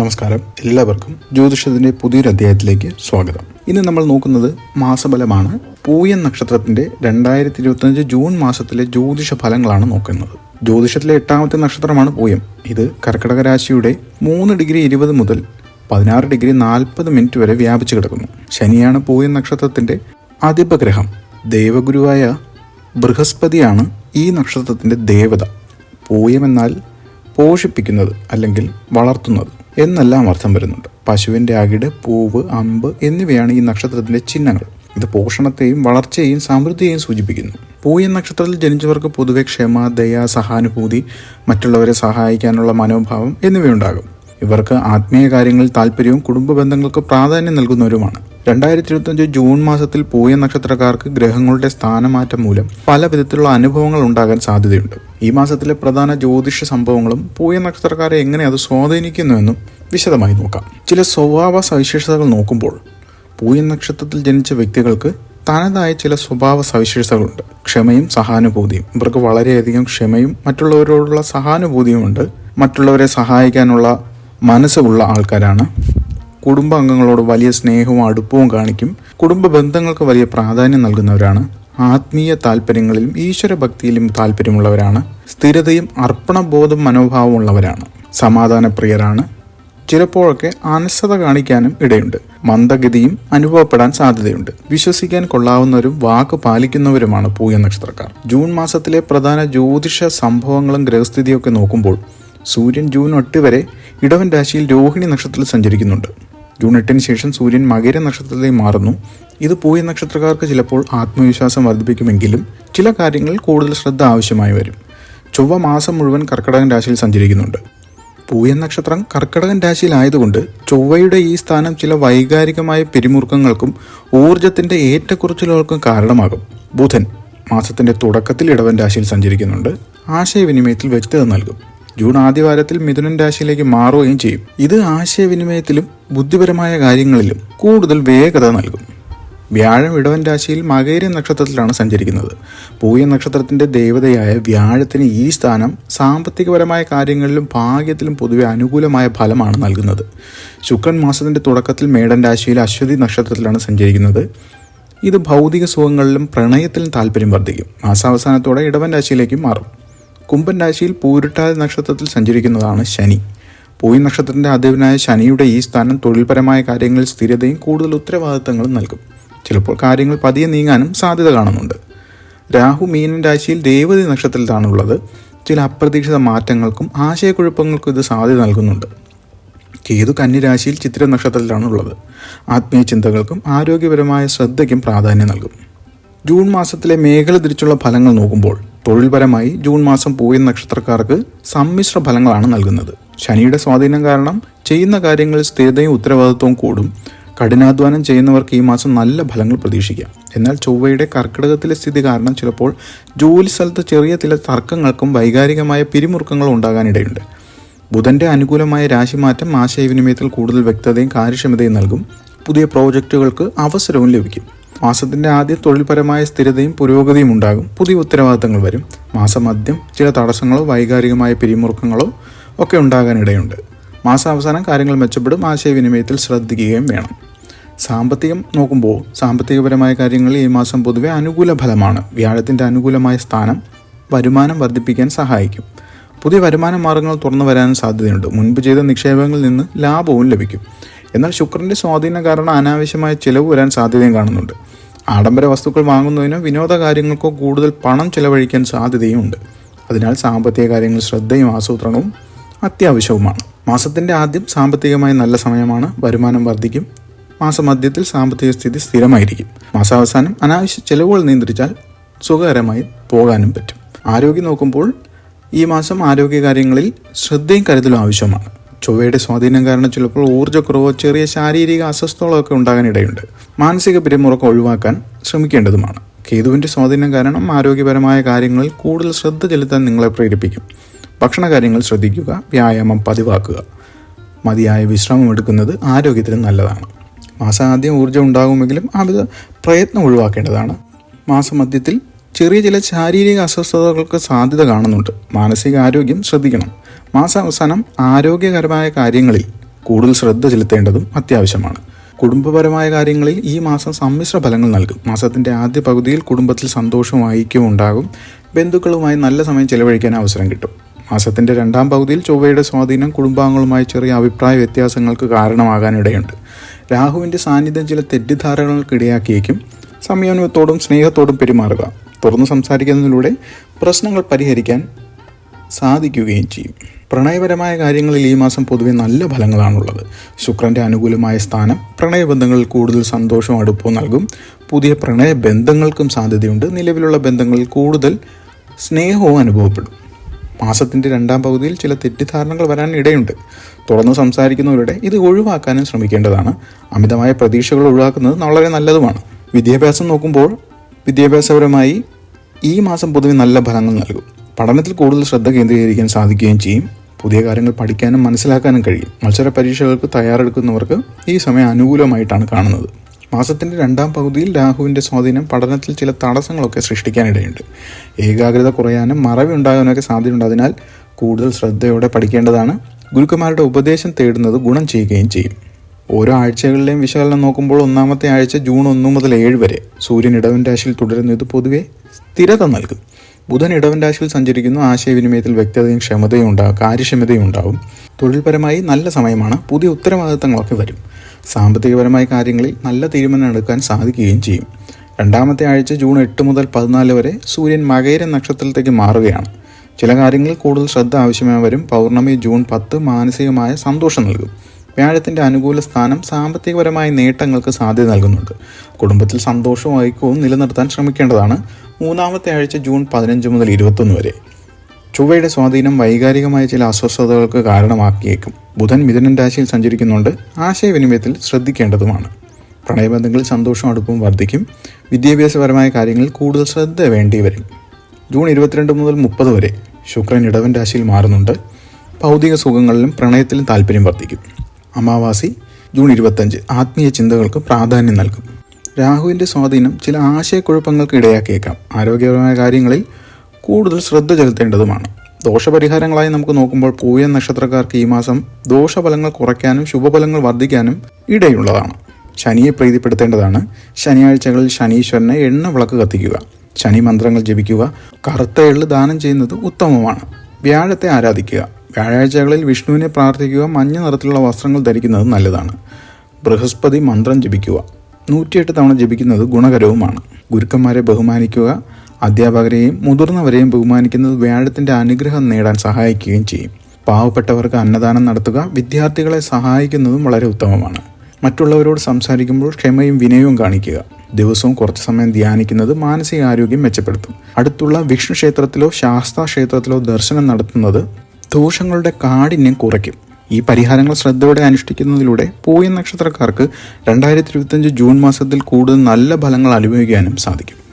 നമസ്കാരം. എല്ലാവർക്കും ജ്യോതിഷത്തിന്റെ പുതിയൊരു അധ്യായത്തിലേക്ക് സ്വാഗതം. ഇന്ന് നമ്മൾ നോക്കുന്നത് മാസഫലമാണ്. പൂയൻ നക്ഷത്രത്തിന്റെ രണ്ടായിരത്തി ഇരുപത്തിയഞ്ച് ജൂൺ മാസത്തിലെ ജ്യോതിഷ ഫലങ്ങളാണ് നോക്കുന്നത്. ജ്യോതിഷത്തിലെ എട്ടാമത്തെ നക്ഷത്രമാണ് പൂയം. ഇത് കർക്കിടക രാശിയുടെ മൂന്ന് ഡിഗ്രി ഇരുപത് മുതൽ പതിനാറ് ഡിഗ്രി നാൽപ്പത് മിനിറ്റ് വരെ വ്യാപിച്ചു കിടക്കുന്നു. ശനിയാണ് പൂയൻ നക്ഷത്രത്തിന്റെ അധിപഗ്രഹം ദേവഗുരുവായ ബൃഹസ്പതിയാണ് ഈ നക്ഷത്രത്തിന്റെ ദേവത. പൂയം എന്നാൽ പോഷിപ്പിക്കുന്നത് അല്ലെങ്കിൽ വളർത്തുന്നത്. എന്നെല്ലാം അർത്ഥം വരുന്നുണ്ട്. പശുവിന്റെ അകിട് പൂവ് അമ്പ് എന്നിവയാണ് ഈ നക്ഷത്രത്തിന്റെ ചിഹ്നങ്ങൾ. ഇത് പോഷണത്തെയും വളർച്ചയെയും സമൃദ്ധിയെയും സൂചിപ്പിക്കുന്നു. പൂയൻ നക്ഷത്രത്തിൽ ജനിച്ചവർക്ക് പൊതുവെ ക്ഷമ ദയ സഹാനുഭൂതി മറ്റുള്ളവരെ സഹായിക്കാനുള്ള മനോഭാവം എന്നിവയുണ്ടാകും. ഇവർക്ക് ആത്മീയ കാര്യങ്ങളിൽ താല്പര്യവും കുടുംബ ബന്ധങ്ങൾക്ക് പ്രാധാന്യം നൽകുന്നവരുമാണ്. രണ്ടായിരത്തി ഇരുപത്തഞ്ച് ജൂൺ മാസത്തിൽ പൂയ നക്ഷത്രക്കാർക്ക് ഗ്രഹങ്ങളുടെ സ്ഥാനമാറ്റം മൂലം പല വിധത്തിലുള്ള അനുഭവങ്ങൾ ഉണ്ടാകാൻ സാധ്യതയുണ്ട്. ഈ മാസത്തിലെ പ്രധാന ജ്യോതിഷ സംഭവങ്ങളും പൂയ നക്ഷത്രക്കാരെ എങ്ങനെ അത് സ്വാധീനിക്കുന്നുവെന്നും വിശദമായി നോക്കാം. ചില സ്വഭാവ സവിശേഷതകൾ നോക്കുമ്പോൾ പൂയ നക്ഷത്രത്തിൽ ജനിച്ച വ്യക്തികൾക്ക് തനതായ ചില സ്വഭാവ സവിശേഷതകളുണ്ട്. ക്ഷമയും സഹാനുഭൂതിയും. ഇവർക്ക് വളരെയധികം ക്ഷമയും മറ്റുള്ളവരോടുള്ള സഹാനുഭൂതിയുമുണ്ട് മറ്റുള്ളവരെ സഹായിക്കാനുള്ള മനസ്സുള്ള ആൾക്കാരാണ്. കുടുംബാംഗങ്ങളോട് വലിയ സ്നേഹവും അടുപ്പവും കാണിക്കും. കുടുംബ ബന്ധങ്ങൾക്ക് വലിയ പ്രാധാന്യം നൽകുന്നവരാണ്. ആത്മീയ താല്പര്യങ്ങളിലും ഈശ്വര ഭക്തിയിലും താല്പര്യമുള്ളവരാണ്. സ്ഥിരതയും അർപ്പണബോധം മനോഭാവമുള്ളവരാണ് സമാധാനപ്രിയരാണ്. ചിലപ്പോഴൊക്കെ അനസ്ഥത കാണിക്കാനും ഇടയുണ്ട്. മന്ദഗതിയും അനുഭവപ്പെടാൻ സാധ്യതയുണ്ട്. വിശ്വസിക്കാൻ കൊള്ളാവുന്നവരും വാക്ക് പാലിക്കുന്നവരുമാണ് പൂയ നക്ഷത്രക്കാർ. ജൂൺ മാസത്തിലെ പ്രധാന ജ്യോതിഷ സംഭവങ്ങളും ഗ്രഹസ്ഥിതിയൊക്കെ നോക്കുമ്പോൾ സൂര്യൻ ജൂൺ എട്ട് വരെ ഇടവൻ രാശിയിൽ രോഹിണി നക്ഷത്രത്തിൽ സഞ്ചരിക്കുന്നുണ്ട്. ജൂൺ എട്ടിന് ശേഷം സൂര്യൻ മകര നക്ഷത്രത്തിലേക്ക് മാറുന്നു. ഇത് പൂയ നക്ഷത്രക്കാർക്ക് ചിലപ്പോൾ ആത്മവിശ്വാസം വർദ്ധിപ്പിക്കുമെങ്കിലും ചില കാര്യങ്ങളിൽ കൂടുതൽ ശ്രദ്ധ ആവശ്യമായി വരും. ചൊവ്വ മാസം മുഴുവൻ കർക്കിടകൻ രാശിയിൽ സഞ്ചരിക്കുന്നുണ്ട്. പൂയൻ നക്ഷത്രം കർക്കിടകൻ രാശിയിലായതുകൊണ്ട് ചൊവ്വയുടെ ഈ സ്ഥാനം ചില വൈകാരികമായ പിരിമുറുക്കങ്ങൾക്കും ഊർജത്തിന്റെ ഏറ്റക്കുറച്ചിലുകൾക്കും കാരണമാകും. ബുധൻ മാസത്തിന്റെ തുടക്കത്തിൽ ഇടവൻ രാശിയിൽ സഞ്ചരിക്കുന്നുണ്ട്. ആശയവിനിമയത്തിൽ വ്യക്തത നൽകും. ജൂൺ ആദ്യവാരത്തിൽ മിഥുനൻ രാശിയിലേക്ക് മാറുകയും ചെയ്യും. ഇത് ആശയവിനിമയത്തിലും ബുദ്ധിപരമായ കാര്യങ്ങളിലും കൂടുതൽ വേഗത നൽകും. വ്യാഴം ഇടവൻ രാശിയിൽ മകേര നക്ഷത്രത്തിലാണ് സഞ്ചരിക്കുന്നത്. പൂയ നക്ഷത്രത്തിന്റെ ദേവതയായ വ്യാഴത്തിന് ഈ സ്ഥാനം സാമ്പത്തികപരമായ കാര്യങ്ങളിലും ഭാഗ്യത്തിലും പൊതുവെ അനുകൂലമായ ഫലമാണ് നൽകുന്നത്. ശുക്രൻ മാസത്തിന്റെ തുടക്കത്തിൽ മേടൻ രാശിയിൽ അശ്വതി നക്ഷത്രത്തിലാണ് സഞ്ചരിക്കുന്നത്. ഇത് ഭൗതിക സുഖങ്ങളിലും പ്രണയത്തിലും താല്പര്യം വർദ്ധിക്കും. മാസാവസാനത്തോടെ ഇടവൻ രാശിയിലേക്കും മാറും. കുംഭൻ രാശിയിൽ പൂരിട്ടാതി നക്ഷത്രത്തിൽ സഞ്ചരിക്കുന്നതാണ് ശനി. പൂയി നക്ഷത്രത്തിന്റെ അധിപനായ ശനിയുടെ ഈ സ്ഥാനം തൊഴിൽപരമായ കാര്യങ്ങളിൽ സ്ഥിരതയും കൂടുതൽ ഉത്തരവാദിത്തങ്ങളും നൽകും. ചിലപ്പോൾ കാര്യങ്ങൾ പതിയെ നീങ്ങാനും സാധ്യത കാണുന്നുണ്ട്. രാഹു മീനൻ രാശിയിൽ ദേവതി നക്ഷത്രത്തിലാണുള്ളത്. ചില അപ്രതീക്ഷിത മാറ്റങ്ങൾക്കും ആശയക്കുഴപ്പങ്ങൾക്കും ഇത് സാധ്യത നൽകുന്നുണ്ട്. കേതു കന്നിരാശിയിൽ ചിത്ര നക്ഷത്രത്തിലാണുള്ളത്. ആത്മീയ ചിന്തകൾക്കും ആരോഗ്യപരമായ ശ്രദ്ധയ്ക്കും പ്രാധാന്യം നൽകും. ജൂൺ മാസത്തിലെ മേഖല തിരിച്ചുള്ള ഫലങ്ങൾ നോക്കുമ്പോൾ തൊഴിൽപരമായി ജൂൺ മാസം പൂയ നക്ഷത്രക്കാർക്ക് സമ്മിശ്ര ഫലങ്ങളാണ് നൽകുന്നത്. ശനിയുടെ സ്വാധീനം കാരണം ചെയ്യുന്ന കാര്യങ്ങളിൽ സ്ഥിരതയും ഉത്തരവാദിത്വവും കൂടും. കഠിനാധ്വാനം ചെയ്യുന്നവർക്ക് ഈ മാസം നല്ല ഫലങ്ങൾ പ്രതീക്ഷിക്കാം. എന്നാൽ ചൊവ്വയുടെ കർക്കിടകത്തിലെ സ്ഥിതി കാരണം ചിലപ്പോൾ ജോലി സ്ഥലത്ത് ചെറിയ ചില തർക്കങ്ങൾക്കും വൈകാരികമായ പിരിമുറുക്കങ്ങളും ഉണ്ടാകാനിടയുണ്ട്. ബുധന്റെ അനുകൂലമായ രാശിമാറ്റം ആശയവിനിമയത്തിൽ കൂടുതൽ വ്യക്തതയും കാര്യക്ഷമതയും നൽകും. പുതിയ പ്രോജക്റ്റുകൾക്ക് അവസരവും ലഭിക്കും. മാസത്തിന്റെ ആദ്യ തൊഴിൽപരമായ സ്ഥിരതയും പുരോഗതിയും ഉണ്ടാകും. പുതിയ ഉത്തരവാദിത്തങ്ങൾ വരും. മാസമധ്യം ചില തടസ്സങ്ങളോ വൈകാരികമായ പിരിമുറുക്കങ്ങളോ ഒക്കെ ഉണ്ടാകാനിടയുണ്ട്. മാസാവസാനം കാര്യങ്ങൾ മെച്ചപ്പെടും ആശയവിനിമയത്തിൽ ശ്രദ്ധിക്കുകയും വേണം. സാമ്പത്തികം നോക്കുമ്പോൾ സാമ്പത്തികപരമായ കാര്യങ്ങൾ ഈ മാസം പൊതുവെ അനുകൂല ഫലമാണ്. വ്യാഴത്തിന്റെ അനുകൂലമായ സ്ഥാനം വരുമാനം വർദ്ധിപ്പിക്കാൻ സഹായിക്കും. പുതിയ വരുമാന മാർഗങ്ങൾ തുറന്നു വരാനും സാധ്യതയുണ്ട്. മുൻപ് ചെയ്ത നിക്ഷേപങ്ങളിൽ നിന്ന് ലാഭവും ലഭിക്കും. എന്നാൽ ശുക്രന്റെ സ്വാധീനം കാരണം അനാവശ്യമായ ചിലവ് വരാൻ സാധ്യതയും കാണുന്നുണ്ട്. ആഡംബര വസ്തുക്കൾ വാങ്ങുന്നതിനോ വിനോദ കാര്യങ്ങൾക്കോ കൂടുതൽ പണം ചെലവഴിക്കാൻ സാധ്യതയുമുണ്ട്. അതിനാൽ സാമ്പത്തിക കാര്യങ്ങൾ ശ്രദ്ധയും ആസൂത്രണവും അത്യാവശ്യവുമാണ്. മാസത്തിന്റെ ആദ്യം സാമ്പത്തികമായി നല്ല സമയമാണ്. വരുമാനം വർദ്ധിക്കും. മാസമധ്യത്തിൽ സാമ്പത്തിക സ്ഥിതി സ്ഥിരമായിരിക്കും. മാസാവസാനം അനാവശ്യ ചെലവുകൾ നിയന്ത്രിച്ചാൽ സുഖകരമായി പോകാനും പറ്റും. ആരോഗ്യം നോക്കുമ്പോൾ ഈ മാസം ആരോഗ്യകാര്യങ്ങളിൽ ശ്രദ്ധയും കരുതലും ആവശ്യമാണ്. ചൊവ്വയുടെ സ്വാധീനം കാരണം ചിലപ്പോൾ ഊർജക്കുറവോ ചെറിയ ശാരീരിക അസ്വസ്ഥതകളൊക്കെ ഉണ്ടാകാനിടയുണ്ട്. മാനസിക പിരിമുറക്കം ഒഴിവാക്കാൻ ശ്രമിക്കേണ്ടതുമാണ്. കേതുവിന്റെ സ്വാധീനം കാരണം ആരോഗ്യപരമായ കാര്യങ്ങളിൽ കൂടുതൽ ശ്രദ്ധ ചെലുത്താൻ നിങ്ങളെ പ്രേരിപ്പിക്കും. ഭക്ഷണ കാര്യങ്ങൾ ശ്രദ്ധിക്കുക വ്യായാമം പതിവാക്കുക. മതിയായ വിശ്രമം എടുക്കുന്നത് ആരോഗ്യത്തിന് നല്ലതാണ്. മാസാദ്യം ഊർജം ഉണ്ടാകുമെങ്കിലും അത് പ്രയത്നം ഒഴിവാക്കേണ്ടതാണ്. മാസമധ്യത്തിൽ ചെറിയ ചില ശാരീരിക അസ്വസ്ഥതകൾക്ക് സാധ്യത കാണുന്നുണ്ട്. മാനസിക ആരോഗ്യം ശ്രദ്ധിക്കണം. മാസാവസാനം ആരോഗ്യകരമായ കാര്യങ്ങളിൽ കൂടുതൽ ശ്രദ്ധ ചെലുത്തേണ്ടതും അത്യാവശ്യമാണ്. കുടുംബപരമായ കാര്യങ്ങളിൽ ഈ മാസം സമ്മിശ്ര ഫലങ്ങൾ നൽകും. മാസത്തിന്റെ ആദ്യ പകുതിയിൽ കുടുംബത്തിൽ സന്തോഷവും ഐക്യവും ഉണ്ടാകും. ബന്ധുക്കളുമായി നല്ല സമയം ചെലവഴിക്കാൻ അവസരം കിട്ടും. മാസത്തിന്റെ രണ്ടാം പകുതിയിൽ ചൊവ്വയുടെ സ്വാധീനം കുടുംബാംഗങ്ങളുമായി ചെറിയ അഭിപ്രായ വ്യത്യാസങ്ങൾക്ക് കാരണമാകാനിടയുണ്ട്. രാഹുവിന്റെ സാന്നിധ്യം ചില തെറ്റിദ്ധാരണകൾക്ക് ഇടയാക്കിയേക്കും. സംയമനത്തോടും സ്നേഹത്തോടും പെരുമാറുക. തുറന്നു സംസാരിക്കുന്നതിലൂടെ പ്രശ്നങ്ങൾ പരിഹരിക്കാൻ സാധിക്കുകയും ചെയ്യും. പ്രണയപരമായ കാര്യങ്ങളിൽ ഈ മാസം പൊതുവെ നല്ല ഫലങ്ങളാണുള്ളത്. ശുക്രന്റെ അനുകൂലമായ സ്ഥാനം പ്രണയബന്ധങ്ങളിൽ കൂടുതൽ സന്തോഷവും അടുപ്പവും നൽകും. പുതിയ പ്രണയ ബന്ധങ്ങൾക്കും സാധ്യതയുണ്ട്. നിലവിലുള്ള ബന്ധങ്ങളിൽ കൂടുതൽ സ്നേഹവും അനുഭവപ്പെടും. മാസത്തിന്റെ രണ്ടാം പകുതിയിൽ ചില തെറ്റിദ്ധാരണകൾ വരാൻ ഇടയുണ്ട്. തുറന്ന് സംസാരിക്കുന്നവരുടെ ഇത് ഒഴിവാക്കാനും ശ്രമിക്കേണ്ടതാണ്. അമിതമായ പ്രതീക്ഷകൾ ഒഴിവാക്കുന്നത് വളരെ നല്ലതുമാണ്. വിദ്യാഭ്യാസം നോക്കുമ്പോൾ വിദ്യാഭ്യാസപരമായി ഈ മാസം പൊതുവെ നല്ല ഫലങ്ങൾ നൽകും. പഠനത്തിൽ കൂടുതൽ ശ്രദ്ധ കേന്ദ്രീകരിക്കാൻ സാധിക്കുകയും ചെയ്യും. പുതിയ കാര്യങ്ങൾ പഠിക്കാനും മനസ്സിലാക്കാനും കഴിയും. മത്സര പരീക്ഷകൾക്ക് തയ്യാറെടുക്കുന്നവർക്ക് ഈ സമയം അനുകൂലമായിട്ടാണ് കാണുന്നത്. മാസത്തിന്റെ രണ്ടാം പകുതിയിൽ രാഹുവിന്റെ സ്വാധീനം പഠനത്തിൽ ചില തടസ്സങ്ങളൊക്കെ സൃഷ്ടിക്കാനിടയുണ്ട്. ഏകാഗ്രത കുറയാനും മറവി ഉണ്ടാകാനൊക്കെ സാധ്യതയുണ്ട് അതിനാൽ കൂടുതൽ ശ്രദ്ധയോടെ പഠിക്കേണ്ടതാണ്. ഗുരുക്കന്മാരുടെ ഉപദേശം തേടുന്നത് ഗുണം ചെയ്യുകയും ചെയ്യും. ഓരോ ആഴ്ചകളിലെയും വിശകലനം നോക്കുമ്പോൾ ഒന്നാമത്തെ ആഴ്ച ജൂൺ ഒന്ന് മുതൽ ഏഴ് വരെ. സൂര്യൻ ഇടവൻ രാശിയിൽ തുടരുന്നത് പൊതുവെ സ്ഥിരത നൽകും. ബുധൻ ഇടവൻ രാശിയിൽ സഞ്ചരിക്കുന്നു. ആശയവിനിമയത്തിൽ വ്യക്തതയും ക്ഷമതയും ഉണ്ടാകും കാര്യക്ഷമതയും ഉണ്ടാവും. തൊഴിൽപരമായി നല്ല സമയമാണ്. പുതിയ ഉത്തരവാദിത്തങ്ങളൊക്കെ വരും. സാമ്പത്തികപരമായ കാര്യങ്ങളിൽ നല്ല തീരുമാനം എടുക്കാൻ സാധിക്കുകയും ചെയ്യും. രണ്ടാമത്തെ ആഴ്ച ജൂൺ എട്ട് മുതൽ പതിനാല് വരെ സൂര്യൻ മകേര നക്ഷത്രത്തിലേക്ക് മാറുകയാണ്. ചില കാര്യങ്ങളിൽ കൂടുതൽ ശ്രദ്ധ ആവശ്യമായി വരും. പൗർണമി ജൂൺ പത്ത് മാനസികമായ സന്തോഷം നൽകും. വ്യാഴത്തിന്റെ അനുകൂല സ്ഥാനം സാമ്പത്തികപരമായ നേട്ടങ്ങൾക്ക് സാധ്യത നൽകുന്നുണ്ട്. കുടുംബത്തിൽ സന്തോഷവും ഐക്യവും നിലനിർത്താൻ ശ്രമിക്കേണ്ടതാണ് മൂന്നാമത്തെ ആഴ്ച ജൂൺ പതിനഞ്ച് മുതൽ ഇരുപത്തൊന്ന് വരെ. ചൊവ്വയുടെ സ്വാധീനം വൈകാരികമായ ചില അസ്വസ്ഥതകൾക്ക് കാരണമാക്കിയേക്കും. ബുധൻ മിഥുനൻ രാശിയിൽ സഞ്ചരിക്കുന്നുണ്ട്. ആശയവിനിമയത്തിൽ ശ്രദ്ധിക്കേണ്ടതുമാണ്. പ്രണയബന്ധങ്ങളിൽ സന്തോഷം അടുപ്പും വർദ്ധിക്കും. വിദ്യാഭ്യാസപരമായ കാര്യങ്ങളിൽ കൂടുതൽ ശ്രദ്ധ വേണ്ടി വരും ജൂൺ ഇരുപത്തിരണ്ട് മുതൽ മുപ്പത് വരെ ശുക്രൻ ഇടവൻ രാശിയിൽ മാറുന്നുണ്ട്. ഭൗതിക സുഖങ്ങളിലും പ്രണയത്തിലും താല്പര്യം വർദ്ധിക്കും. അമാവാസി ജൂൺ ഇരുപത്തഞ്ച് ആത്മീയ ചിന്തകൾക്ക് പ്രാധാന്യം നൽകും. രാഹുവിന്റെ സ്വാധീനം ചില ആശയക്കുഴപ്പങ്ങൾക്ക് ഇടയാക്കിയേക്കാം. ആരോഗ്യപരമായ കാര്യങ്ങളിൽ കൂടുതൽ ശ്രദ്ധ ചെലുത്തേണ്ടതുമാണ്. ദോഷപരിഹാരങ്ങളായി നമുക്ക് നോക്കുമ്പോൾ പൂയ നക്ഷത്രക്കാർക്ക് ഈ മാസം ദോഷഫലങ്ങൾ കുറയ്ക്കാനും ശുഭഫലങ്ങൾ വർദ്ധിക്കാനും ഇടയുള്ളതാണ്. ശനിയെ പ്രീതിപ്പെടുത്തേണ്ടതാണ്. ശനിയാഴ്ചകളിൽ ശനീശ്വരനെ എണ്ണ വിളക്ക് കത്തിക്കുക. ശനി മന്ത്രങ്ങൾ ജപിക്കുക. കറുത്ത എള്ള് ദാനം ചെയ്യുന്നത് ഉത്തമമാണ്. വ്യാഴത്തെ ആരാധിക്കുക. വ്യാഴാഴ്ചകളിൽ വിഷ്ണുവിനെ പ്രാർത്ഥിക്കുക മഞ്ഞ നിറത്തിലുള്ള വസ്ത്രങ്ങൾ ധരിക്കുന്നത് നല്ലതാണ്. ബൃഹസ്പതി മന്ത്രം ജപിക്കുക. നൂറ്റിയെട്ട് തവണ ജപിക്കുന്നത് ഗുണകരവുമാണ്. ഗുരുക്കന്മാരെ ബഹുമാനിക്കുക അധ്യാപകരെയും മുതിർന്നവരെയും ബഹുമാനിക്കുന്നത് വ്യാഴത്തിന്റെ അനുഗ്രഹം നേടാൻ സഹായിക്കുകയും ചെയ്യും. പാവപ്പെട്ടവർക്ക് അന്നദാനം നടത്തുക വിദ്യാർത്ഥികളെ സഹായിക്കുന്നതും വളരെ ഉത്തമമാണ്. മറ്റുള്ളവരോട് സംസാരിക്കുമ്പോൾ ക്ഷമയും വിനയവും കാണിക്കുക. ദിവസവും കുറച്ച് സമയം ധ്യാനിക്കുന്നത് മാനസികാരോഗ്യം മെച്ചപ്പെടുത്തും. അടുത്തുള്ള വിഷ്ണു ക്ഷേത്രത്തിലോ ശാസ്താ ക്ഷേത്രത്തിലോ ദർശനം നടത്തുന്നത് ദോഷങ്ങളുടെ കാഠിന്യം കുറയ്ക്കും. ഈ പരിഹാരങ്ങൾ ശ്രദ്ധയോടെ അനുഷ്ഠിക്കുന്നതിലൂടെ പൂയ നക്ഷത്രക്കാർക്ക് രണ്ടായിരത്തി ഇരുപത്തഞ്ച് ജൂൺ മാസത്തിൽ കൂടുതൽ നല്ല ഫലങ്ങൾ അനുഭവിക്കാനും സാധിക്കും.